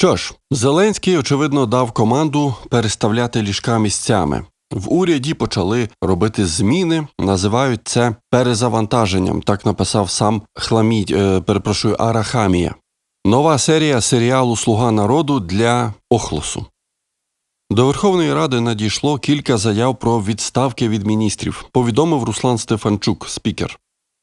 Що ж, Зеленський, очевидно, дав команду переставляти ліжка місцями. В уряді почали робити зміни, називають це перезавантаженням. Так написав сам Хламідь, е, перепрошую, Арахамія. Нова серія серіалу Слуга народу для Охлосу. До Верховної Ради надійшло кілька заяв про відставки від міністрів, повідомив Руслан Стефанчук, спікер.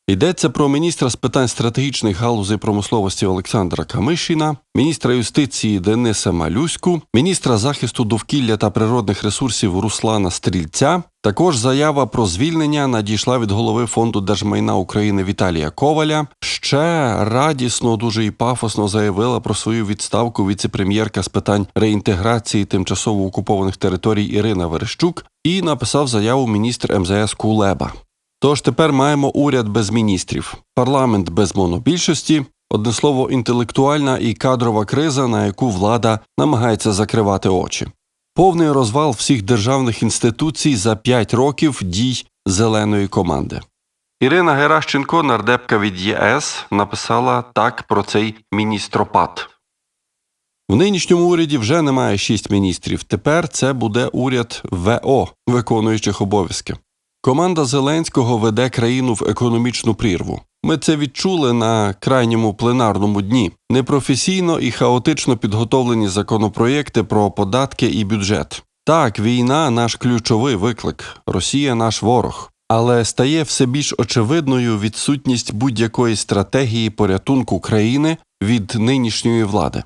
Йдеться про міністра з питань стратегічних галузей промисловості Олександра Камишіна, міністра юстиції Дениса Малюську, міністра захисту довкілля та природних ресурсів Руслана Стрільця. Також заява про звільнення надійшла від голови фонду держмайна України Віталія Коваля. Ще радісно, дуже і пафосно заявила про свою відставку віцепрем'єрка з питань реінтеграції тимчасово окупованих територій Ірина Верещук і написав заяву міністр МЗС Кулеба. Тож тепер маємо уряд без міністрів, парламент без монобільшості, одне слово, інтелектуальна і кадрова криза, на яку влада намагається закривати очі. Повний розвал всіх державних інституцій за п'ять років дій зеленої команди. Ірина Геращенко, нардепка від ЄС, написала так про цей міністропад. В нинішньому уряді вже немає шість міністрів. Тепер це буде уряд ВО, виконуючих обов'язки. Команда Зеленського веде країну в економічну прірву. Ми це відчули на крайньому пленарному дні. Непрофесійно і хаотично підготовлені законопроєкти про податки і бюджет. Так, війна наш ключовий виклик, Росія наш ворог. Але стає все більш очевидною відсутність будь-якої стратегії порятунку країни від нинішньої влади.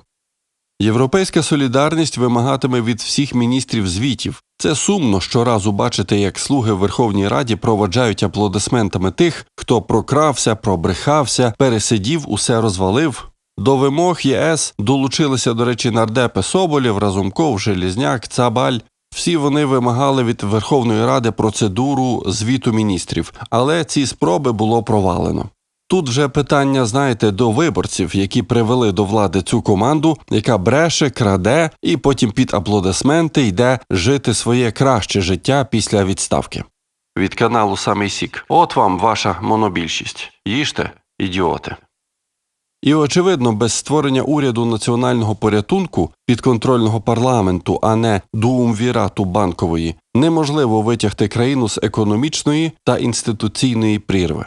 Європейська солідарність вимагатиме від всіх міністрів звітів. Це сумно щоразу бачити, як слуги в Верховній Раді проводжають аплодисментами тих, хто прокрався, пробрехався, пересидів, усе розвалив. До вимог ЄС долучилися, до речі, нардепи Соболєв, Разумков, Желізняк, Цабаль. Всі вони вимагали від Верховної Ради процедуру звіту міністрів, але ці спроби було провалено. Тут вже питання, знаєте, до виборців, які привели до влади цю команду, яка бреше, краде і потім під аплодисменти йде жити своє краще життя після відставки. Від каналу Самий Сік. От вам ваша монобільшість. Їжте, ідіоти. І очевидно, без створення уряду національного порятунку підконтрольного парламенту, а не дуумвірату банкової, неможливо витягти країну з економічної та інституційної прірви.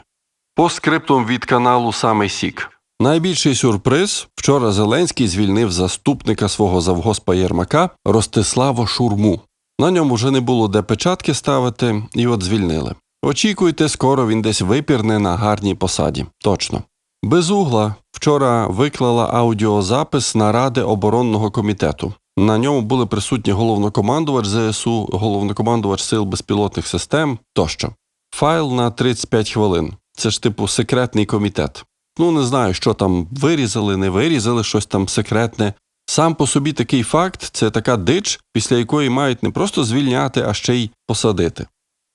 По скриптум від каналу Самий Сік. Найбільший сюрприз вчора Зеленський звільнив заступника свого завгоспа Єрмака Ростислава Шурму. На ньому вже не було де печатки ставити, і от звільнили. Очікуйте, скоро він десь випірне на гарній посаді. Точно. Безугла вчора виклала аудіозапис наради оборонного комітету. На ньому були присутні головнокомандувач ЗСУ, головнокомандувач сил безпілотних систем тощо. Файл на 35 хвилин. Це ж типу секретний комітет. Ну не знаю, що там вирізали, не вирізали, щось там секретне. Сам по собі такий факт це така дич, після якої мають не просто звільняти, а ще й посадити.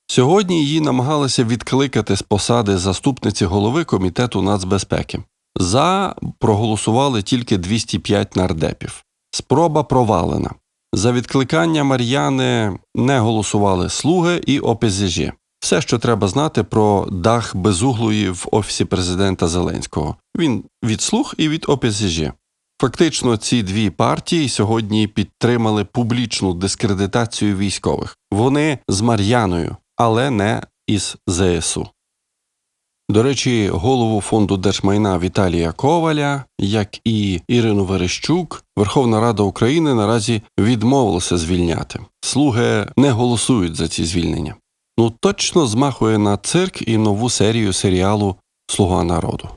Сьогодні її намагалися відкликати з посади заступниці голови комітету нацбезпеки. За проголосували тільки 205 нардепів. Спроба провалена. За відкликання Мар'яни не голосували слуги і ОПЗЖ. Все, що треба знати про дах безуглої в офісі президента Зеленського. Він від слуг і від ОПЗЖ. Фактично, ці дві партії сьогодні підтримали публічну дискредитацію військових. Вони з Мар'яною, але не із ЗСУ. До речі, голову фонду держмайна Віталія Коваля, як і Ірину Верещук, Верховна Рада України наразі відмовилася звільняти. Слуги не голосують за ці звільнення. Ну точно змахує на цирк і нову серію серіалу Слуга народу.